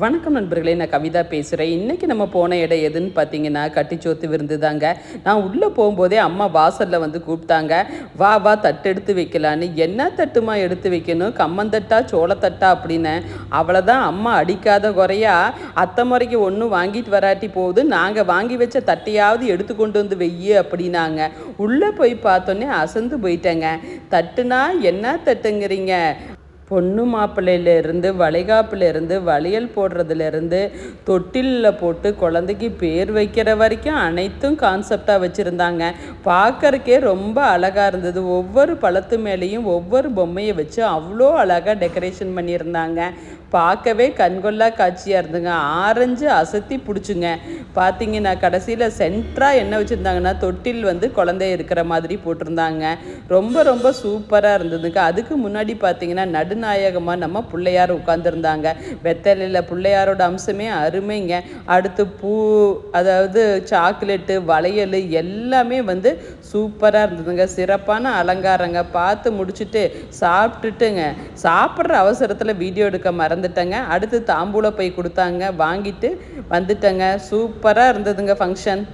வணக்கம் நண்பர்களே நான் கவிதா பேசுகிறேன் இன்றைக்கி நம்ம போன இடம் எதுன்னு பார்த்தீங்கன்னா கட்டிச்சோத்து விருந்து தாங்க. நான் உள்ளே போகும்போதே அம்மா வாசலில் வந்து கூப்பிட்டாங்க. வா வா தட்டு எடுத்து வைக்கலான்னு. என்ன தட்டுமா எடுத்து வைக்கணும்? கம்மந்தட்டா சோளத்தட்டா அப்படின்னு. அவ்வளோதான் அம்மா அடிக்காத குறையா அத்தை முறைக்கு ஒன்றும் வாங்கிட்டு வராட்டி போகுது. நாங்கள் வாங்கி வச்ச தட்டையாவது எடுத்து கொண்டு வந்து வெய்யு அப்படின்னாங்க. உள்ளே போய் பார்த்தோன்னே அசந்து போயிட்டேங்க. தட்டுனா என்ன தட்டுங்கிறீங்க? பொண்ணு மாப்பிள்ளையிலேருந்து வளைகாப்புலேருந்து வளையல் போடுறதுலேருந்து தொட்டிலில் போட்டு குழந்தைக்கு பேர் வைக்கிற வரைக்கும் அனைத்தும் கான்செப்டாக வச்சுருந்தாங்க. பார்க்கறக்கே ரொம்ப அழகாக இருந்தது. ஒவ்வொரு பழத்து மேலேயும் ஒவ்வொரு பொம்மையை வச்சு அவ்வளோ அழகாக டெக்கரேஷன் பண்ணியிருந்தாங்க. பார்க்கவே கண்கொள்ளா காட்சியாக இருந்துங்க ஆரஞ்சு அசத்தி பிடிச்சுங்க. பார்த்தீங்கன்னா கடைசியில் சென்ட்ராக என்ன வச்சுருந்தாங்கன்னா தொட்டில் வந்து குழந்தை இருக்கிற மாதிரி போட்டிருந்தாங்க. ரொம்ப ரொம்ப சூப்பராக இருந்ததுங்க. அதுக்கு முன்னாடி பார்த்தீங்கன்னா நடுநாயகமாக நம்ம பிள்ளையார் உட்காந்துருந்தாங்க வெத்தலையில் பிள்ளையாரோட அம்சமே அருமைங்க. அடுத்து பூ அதாவது சாக்லேட்டு வளையல் எல்லாமே வந்து சூப்பராக இருந்ததுங்க. சிறப்பான அலங்காரங்க. பார்த்து முடிச்சுட்டு சாப்பிட்டுட்டுங்க. சாப்பிட்ற அவசரத்தில் வீடியோ எடுக்க மறந்துட்டேங்க. அடுத்து தாம்பூல போய் கொடுத்தாங்க. வாங்கிட்டு வந்துட்டேங்க. சூப்பராக இருந்ததுங்க ஃபங்க்ஷன்